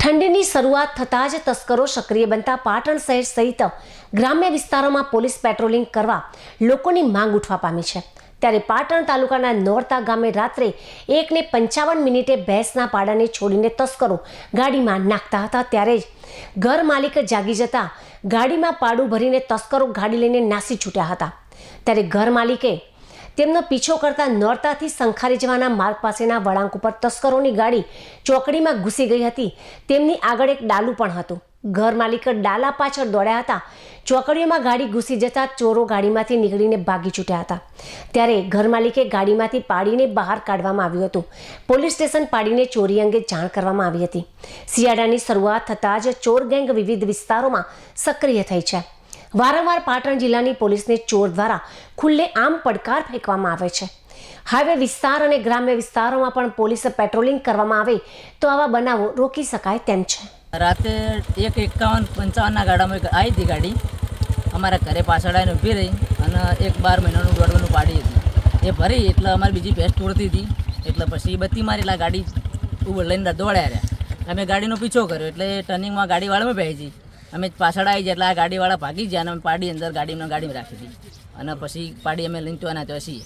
ઠંડીની શરૂઆત થતાં જ તસ્કરો સક્રિય બનતા પાટણ શહેર સહિત ગ્રામ્ય વિસ્તારોમાં પોલીસ પેટ્રોલિંગ કરવા લોકોની માંગ ઉઠવા પામી છે. ત્યારે પાટણ તાલુકાના નોરતા ગામે રાત્રે એકને પંચાવન મિનિટે ભેંસના પાડાને છોડીને તસ્કરો ગાડીમાં નાખતા હતા. ત્યારે જ ઘર માલિક જાગી જતા ગાડીમાં પાડું ભરીને તસ્કરો ગાડી લઈને નાસી છૂટ્યા હતા. ત્યારે ઘર માલિકે તેમનો પીછો કરતા નોરતાથી સંખારી જવાના માર્ગ પાસેના વળાંક ઉપર તસ્કરોની ગાડી ચોકડીમાં ઘૂસી ગઈ હતી. તેમની આગળ એક ડાલું પણ હતું. ઘર માલિક ડાલા પાછળ દોડ્યા હતા. ચોકડીઓમાં ગાડી ઘૂસી જતા ચોરો ગાડીમાંથી નીકળીને ભાગી છૂટ્યા હતા. ત્યારે ઘર માલિકે ગાડીમાંથી પાડીને બહાર કાઢવામાં આવ્યું હતું. પોલીસ સ્ટેશન પાડીને ચોરી અંગે જાણ કરવામાં આવી હતી. શિયાળાની શરૂઆત થતાં જ ચોર ગેંગ વિવિધ વિસ્તારોમાં સક્રિય થઈ છે. વારંવાર પાટણ જિલ્લાની પોલીસને ચોર દ્વારા ખુલ્લે આમ પડકાર ફેંકવામાં આવે છે. હાઈવે વિસ્તાર અને ગ્રામ્ય વિસ્તારોમાં પણ પોલીસ પેટ્રોલિંગ કરવામાં આવે તો આવા બનાવો રોકી શકાય તેમ છે. રાતે એક એકાવન પંચાવનના ગાડામાં આવી હતી ગાડી. અમારા ઘરે પાછળ આવીને ઊભી રહી અને એક બાર મહિનાનું દોડવાનું પાડી હતી. એ ભરી એટલે અમારી બીજી ભેંસ તોડતી હતી. એટલે પછી બત્તી મારી ગાડી ઉભર લઈને દોડ્યા રહ્યા. અમે ગાડીનો પીછો કર્યો એટલે ટર્નિંગમાં ગાડીવાળામાં બેસી. અમે પાછળ આવી એટલે આ ગાડીવાળા ભાગી ગયા અને અમે પાડી અંદર ગાડીમાં ગાડીમાં રાખી હતી અને પછી પાડી અમે લઈને ત્યાંના ત્યાં છીએ.